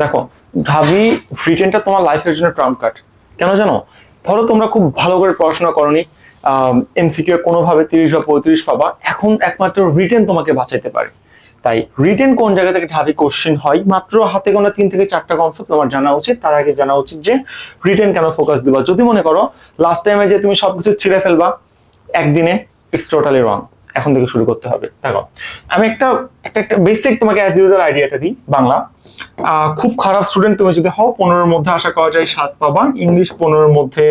দেখো ঢাবি রিটেনটা তোমার লাইফের জন্য ট্রাম্প কার্ড কেন জানো? ধরো তোমরা খুব ভালো করে পড়াশোনা করনি এমসিকিউ কোনোভাবে তিরিশ বা পঁয়ত্রিশ পাবা, এখন একমাত্র রিটেন তোমাকে বাঁচাইতে পারে। তাই রিটেন কোন জায়গা থেকে ঢাবি কোশ্চেন হয়, মাত্র হাতে গোনা তিন থেকে চারটা কনসেপ্ট তোমার জানা উচিত। তার আগে জানা উচিত যে রিটেন কেন ফোকাস দিবা? যদি মনে করো লাস্ট টাইমে যে তুমি সবকিছু ছিঁড়ে ফেলবা, একদিনে ইটস টোটালি রং এখন থেকে শুরু করতে হবে। দেখো, আমি একটা একটা একটা বেসিক তোমাকে অ্যাজ ইউজার আইডিয়াটা দিই, বাংলা। খুব খারাপ স্টুডেন্ট তুমি যদি হও, পনেরোর মধ্যে আশা করা যায় সাত পাবা। ইংলিশ পনেরোর মধ্যে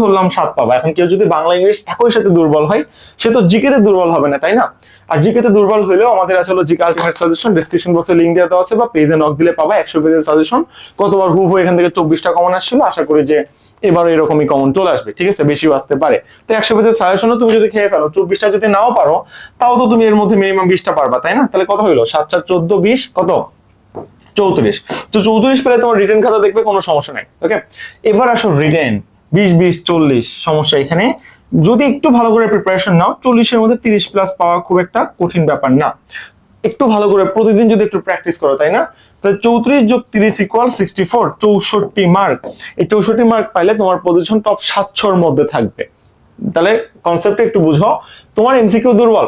ধরলাম সাত পাবা। এখন কেউ যদি বাংলা ইংলিশ একই সাথে দুর্বল হয়, সে তো জিকেতে দুর্বল হবে না, তাই না? আর জিকেতে দুর্বল হলেও আমাদের আসলে জিকে আলটিমেট সাজেশন ডিসক্রিপশন বক্সে লিঙ্ক দেওয়া আছে বা পেজে নক দিলে পাবা, একশো পেজের সাজেশন কতবার হুব এখান থেকে চব্বিশটা কমন আসছিল, আশা করি যে এবারও এরকমই কমন চলে আসবে, ঠিক আছে? বেশিও আসতে পারে। তো একশো পেজের সাজেশনও তুমি যদি খেয়ে ফেলো, চব্বিশটা যদি নাও পারো, তাও তো তুমি এর মধ্যে মিনিমাম বিশটা পারবা, তাই না? তাহলে কত হইল? সাত চার চোদ্দ, বিশ, কত? চৌত্রিশ। তো চৌত্রিশ পেলে তোমার রিটার্ন খাতা দেখবে, কোনো সমস্যা নাই ওকে এবার আসো রিটার্ন বিশ বিশ, চল্লিশ, সমস্যা এখানে। যদি একটু ভালো করে প্রিপারেশন নাও, চল্লিশের মধ্যে তিরিশ প্লাস পাওয়া খুব একটা কঠিন ব্যাপার না। একটু ভালো করে, প্রতিদিন যদি একটু প্র্যাকটিস করো, তাই না? তাহলে চৌত্রিশ যোগ তিরিশ ইকুয়াল সিক্সটি ফোর চৌষট্টি মার্ক এই চৌষট্টি মার্ক পাইলে তোমার পজিশন টপ সাতশোর মধ্যে থাকবে। তাহলে কনসেপ্টটা একটু বুঝো। তোমার এমসিকিউ দুর্বল।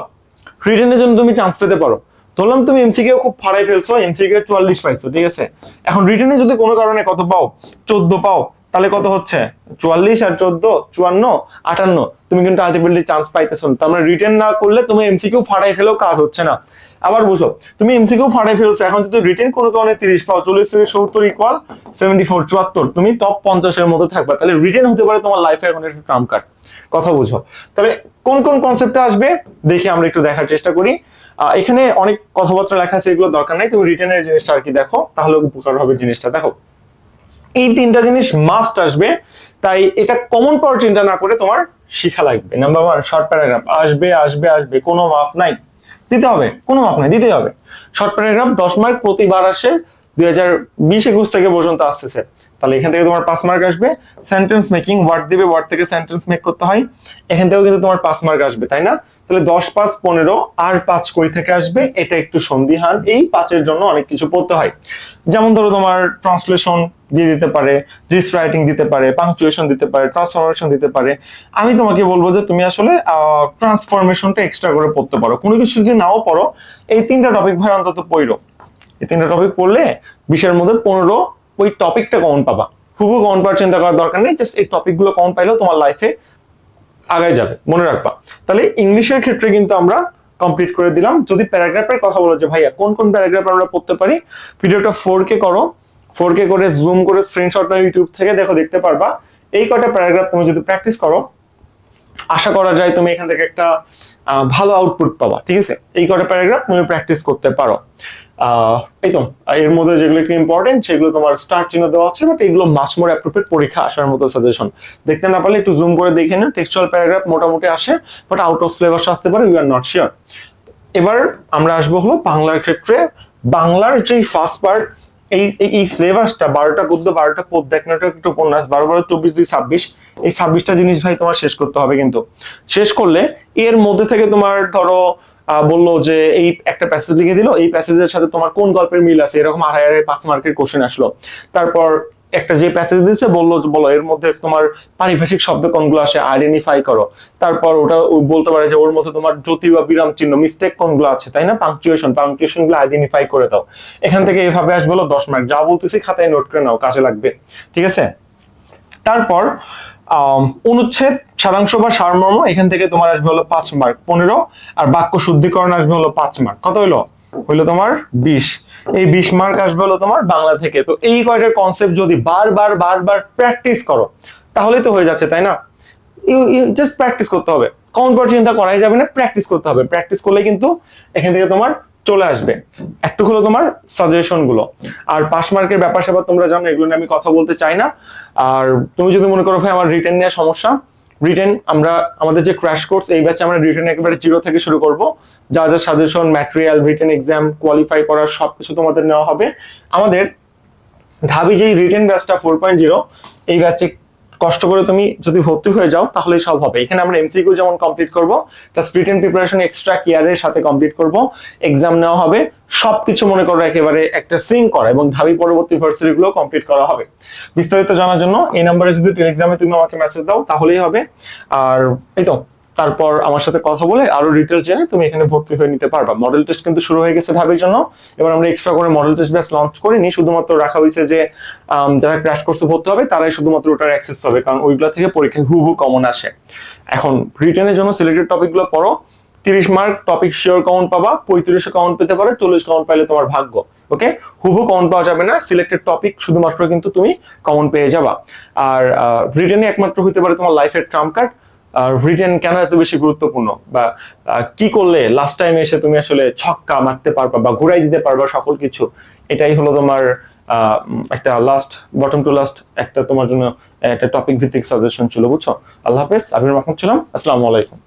রিটেনের জন্য তুমি চান্স পেতে পারো। ধরলাম তুমি এমসিকিউ খুব ফাড়াই ফেলছো এমসিকে চুয়াল্লিশ পাইছো, ঠিক আছে? এখন রিটার্নে যদি কোনো কারণে কত পাও? চোদ্দ পাও। তাহলে কত হচ্ছে? চুয়াল্লিশ আর চোদ্দ, চুয়ান্ন, আটান্ন। তুমি কিন্তু আলটিমেটলি চান্স পাইতেছো না। তার মানে রিটেন না করলে তুমি এমসিকিউ ফাড়াই ফেলেও কাজ হচ্ছে না। আবার বুঝো, তুমি এমসিকিউ ফাড়াই ফেলছো, এখন যদি রিটেন কোনো কারণে তিরিশ পাও, চল্লিশ থেকে সত্তর ইকুয়াল সেভেন্টি ফোর চুয়াত্তর, তুমি টপ পঞ্চাশের মধ্যে থাকবে। তাহলে রিটেন হতে পারে তোমার লাইফে এখন একটা ট্রাম্প কার্ড কথা বুঝো। তাহলে কোন কোন কনসেপ্টে আসবে? দেখি আমরা একটু দেখার চেষ্টা করি। এখানে অনেক কথাবার্তা লেখা আছে, এগুলো দরকার নাই। তুমি রিটেনের জিনিসটা আর কি দেখো, তাহলে উপকার হবে জিনিসটা। দেখো এই তিনটা জিনিস মাস্ট আসবে। তাই এটা কমন পাওয়ার চিন্তা না করে তোমার শিখা লাগবে। নাম্বার ওয়ান শর্ট প্যারাগ্রাফ আসবে আসবে আসবে, কোনো মাফ নাই। দিতে হবে, কোনো মাফ নাই দিতে হবে। শর্ট প্যারাগ্রাফ দশ মার্ক প্রতিবার আসে। দুই হাজার বিশ একুশ থেকে পর্যন্ত আসতেছে। তাহলে এখান থেকে তোমার পাঁচ মার্ক আসবে। সেন্টেন্স মেকিং ওয়ার্ড দিবে ওয়ার্ড থেকে সেন্টেন্স মেক করতে হয়। এখান থেকেও কিন্তু তোমার পাঁচ মার্ক আসবে, তাই না? তাহলে দশ, পাঁচ, পনেরো আর পাঁচ কই থেকে আসবে? এটা একটু সন্দিহান। এই পাঁচের জন্য অনেক কিছু পড়তে হয়। যেমন ধরো তোমার ট্রান্সলেশন দিয়ে দিতে পারে জিস রাইটিং দিতে পারে পাংচুয়েশন দিতে পারে ট্রান্সফরমেশন দিতে পারে। আমি তোমাকে বলব যে তুমি আসলে ট্রান্সফরমেশনটা এক্সট্রা করে পড়তে পারো। কোনো কিছু যদি নাও পড়ো, এই তিনটা টপিক ভাই অন্তত পড়ো। এই তিনটা টপিক পড়লে বিশের মধ্যে পনেরো ওই টপিকটা কমন পাবা। হুবু কমন পাওয়ার চিন্তা করার দরকার নেই জাস্ট এই টপিকগুলো কমন পাইলেও তোমার লাইফে আগায় যাবে, মনে রাখবা। তাহলে ইংলিশের ক্ষেত্রে কিন্তু আমরা কমপ্লিট করে দিলাম। যদি প্যারাগ্রাফের কথা বলো যে, ভাইয়া, কোন কোন প্যারাগ্রাফ আমরা পড়তে পারি? ভিডিওটা ফোর কে করো। ফোর কে করে জুম করে স্ক্রিনশট না ইউটিউব থেকে, দেখো, দেখতে পারবা। এই কটা প্যারাগ্রাফ তুমি যদি প্র্যাকটিস করো, আশা করা যায় তুমি এখান থেকে একটা ভালো আউটপুট পাবা, ঠিক আছে? এই কটা প্যারাগ্রাফ তুমি প্র্যাকটিস করতে পারো। এই তো এর মধ্যে যেগুলো একটু ইম্পর্টেন্ট সেগুলো তোমার স্টার চিহ্ন দেওয়া আছে বাট এগুলো মাস মোর অ্যাপ্রোপ্রিয়েট পরীক্ষা আসার মতো সাজেশন দেখতে না পারলে একটু জুম করে দেখে নিন টেক্সচুয়াল প্যারাগ্রাফ মোটামুটি আসে বাট আউট অফ সিলেবাস আসতে পারে ইউ আর নট শিওর এবার আমরা আসব হলো বাংলার ক্ষেত্রে, বাংলার যেই ফার্স্ট পার্ট এই, এই- সিলেবাসটা বারোটা গদ্য বারোটা পদ দেখ নাটক একটা উপন্যাস, বারো বারো, চব্বিশ দুই, ছাব্বিশ, এই ছাব্বিশটা জিনিস ভাই তোমার শেষ করতে হবে কিন্তু। শেষ করলে এর মধ্যে থেকে তোমার ধরো বলল যে এই একটা প্যাসেজ লিখে দিল, এই প্যাসেজের সাথে তোমার কোন গল্পের মিল আছে? এরকম আড়াই আড়াই পাঁচ মার্কের কোশ্চেন আসলো। তারপর একটা যে প্যাসেজ দিয়েছে, বলল বলো, এর মধ্যে তোমার পারিভাষিক শব্দ কোনগুলো আসে? আইডেন্টিফাই করো। তারপর ওটা বলতে পারে যে, ওর মধ্যে তোমার জ্যোতি বা বিরাম চিহ্ন মিস্টেক কোনগুলো আছে, তাই না? পাংচুয়েশন পাংচুয়েশনগুলো আইডেন্টিফাই করে দাও। এখান থেকে এভাবে আসবে দশ মার্ক যা বলতেছি খাতায় নোট করে নাও, কাজে লাগবে। ঠিক আছে? তারপর অনুচ্ছেদ, সারাংশ বা সারমর্ম, এখান থেকে তোমার আসবে হলো পাঁচ মার্ক পনেরো, আর বাক্য শুদ্ধিকরণ আসবে হলো পাঁচ মার্ক কত হইল? হইল তোমার বিশ। এই বিশ মার্ক আসবে হলো তোমার বাংলা থেকে। তো এই কয়টার কনসেপ্ট যদি বারবার বারবার প্র্যাকটিস করো, তাহলেই তো হয়ে যাচ্ছে, তাই না? জাস্ট প্র্যাকটিস করতে হবে। পর চিন্তা করাই যাবে না প্র্যাকটিস করতে হবে। প্র্যাকটিস করলে কিন্তু এখান থেকে তোমার চলে আসবে। একটু হলো তোমার সাজেশনগুলো। আর পাস মার্কের ব্যাপার স্যাপার তোমরা জানো, এগুলো নিয়ে আমি কথা বলতে চাই না। আর তুমি যদি মনে করো, ভাই, আমার রিটেন নিয়ে সমস্যা রিটেন আমরা, আমাদের যে ক্র্যাশ কোর্স এই ব্যাচে আমরা রিটেন একেবারে জিরো থেকে শুরু করব। যা যা suggestion material written exam qualify করার সবকিছু তোমাদের নেওয়া হবে। আমাদের ঢাবি যেই রিটেন ব্যাচটা ফোর পয়েন্ট জিরো এই ব্যাচে কষ্ট করে তুমি যদি ভর্তি হয়ে যাও তাহলে সব হবে। এখানে আমরা এমসিকিউ যেমন কমপ্লিট করব প্লাস রিটেন প্রিপারেশন এক্সট্রা কেয়ারের সাথে কমপ্লিট করব। এক্সাম নেওয়া হবে, সবকিছু মনে করো একেবারে একটা সিং করা এবং ঢাবি পরবর্তী ভার্সিটিগুলো কমপ্লিট করা হবে। বিস্তারিত জানার জন্য এই নাম্বারে যদি টেলিগ্রামে তুমি আমাকে মেসেজ দাও, তাহলেই হবে। আর এই তো তারপর আমার সাথে কথা বলে আরও ডিটেল জেনে তুমি এখানে ভর্তি হয়ে নিতে পারবা। মডেল টেস্ট কিন্তু শুরু হয়ে গেছে ঢাবির জন্য। এবার আমরা এক্সট্রা করে মডেল টেস্ট ব্যাচ লঞ্চ করিনি শুধুমাত্র রাখা হয়েছে যে যারা ক্র্যাশ কোর্সে ভর্তি হবে, তারাই শুধুমাত্র ওটার অ্যাক্সেস পাবে। কারণ ওইগুলা থেকে পরীক্ষায় হুবহু কমন আসে। এখন রিটেনের জন্য সিলেক্টেড টপিকগুলো পড়ো। তিরিশ মার্ক টপিক শিওর কমন পাবা পঁয়ত্রিশে কমন পেতে পারে, চল্লিশ কমন পাইলে তোমার ভাগ্য। ওকে হুবু কমন পাওয়া যাবে না। সিলেক্টেড টপিক শুধুমাত্র কিন্তু তুমি কমন পেয়ে যাবা। আর রিটেনে একমাত্র হইতে পারে তোমার লাইফের ট্রাম্প কার্ড রিটেন কেন এত বেশি গুরুত্বপূর্ণ? বা কি করলে লাস্ট টাইম এসে তুমি আসলে ছক্কা মারতে পারবা বা ঘুরাই দিতে পারবা সকল কিছু? এটাই হলো তোমার একটা লাস্ট বটম টু লাস্ট একটা তোমার জন্য একটা টপিক ভিত্তিক সাজেশন ছিল, বুঝছ? আল্লাহ হাফেজ আবির মাহমুদ ছিলাম। আসসালামু আলাইকুম।